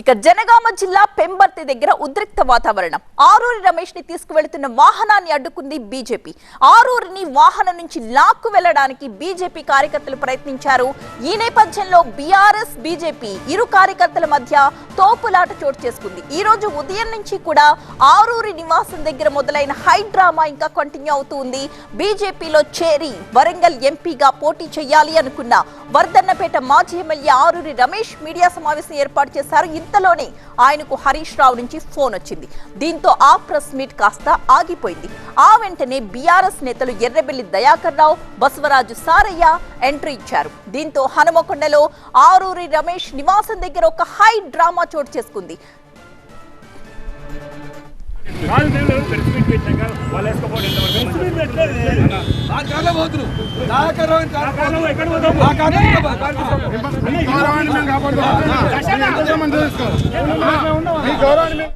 ఇక జనగామ జిల్లా పెంబర్తి దగ్గర ఉద్రిక్త వాతావరణం. ఆరూరి రమేష్ని తీసుకువెళ్తున్న వాహనాన్ని అడ్డుకుంది బీజేపీ. ఆరూరిని వాహనం నుంచి లాక్కు వెళ్ళడానికి బీజేపీ కార్యకర్తలు ప్రయత్నించారు. ఈ నేపథ్యంలో బీఆర్ఎస్ బీజేపీ ఇరు కార్యకర్తల మధ్య తోపులాట చోటు చేసుకుంది. ఈ రోజు ఉదయం నుంచి కూడా ఆరూరి నివాసం దగ్గర మొదలైన హై డ్రామా ఇంకా కంటిన్యూ అవుతూ ఉంది. బీజేపీలో చేరి వరంగల్ ఎంపీగా పోటీ చేయాలి అనుకున్న వర్ధన్నపేట మాజీ ఎమ్మెల్యే ఆరూరి రమేష్ మీడియా సమావేశం ఏర్పాటు చేశారు. ఇంతలోనే ఆయనకు హరీష్ రావు నుంచి ఫోన్ వచ్చింది. దీంతో ఆ ప్రెస్ మీట్ కాస్త ఆగిపోయింది. ఆ వెంటనే బీఆర్ఎస్ నేతలు ఎర్రబెల్లి దయాకర్ రావు బసవరాజు సారయ్య ఎంట్రీ ఇచ్చారు. దీంతో హనుమకొండలో ఆరూరి రమేష్ నివాసం దగ్గర ఒక హై డ్రామా చోటు చేసుకుంది. కాదు మేము గౌరవాన్ని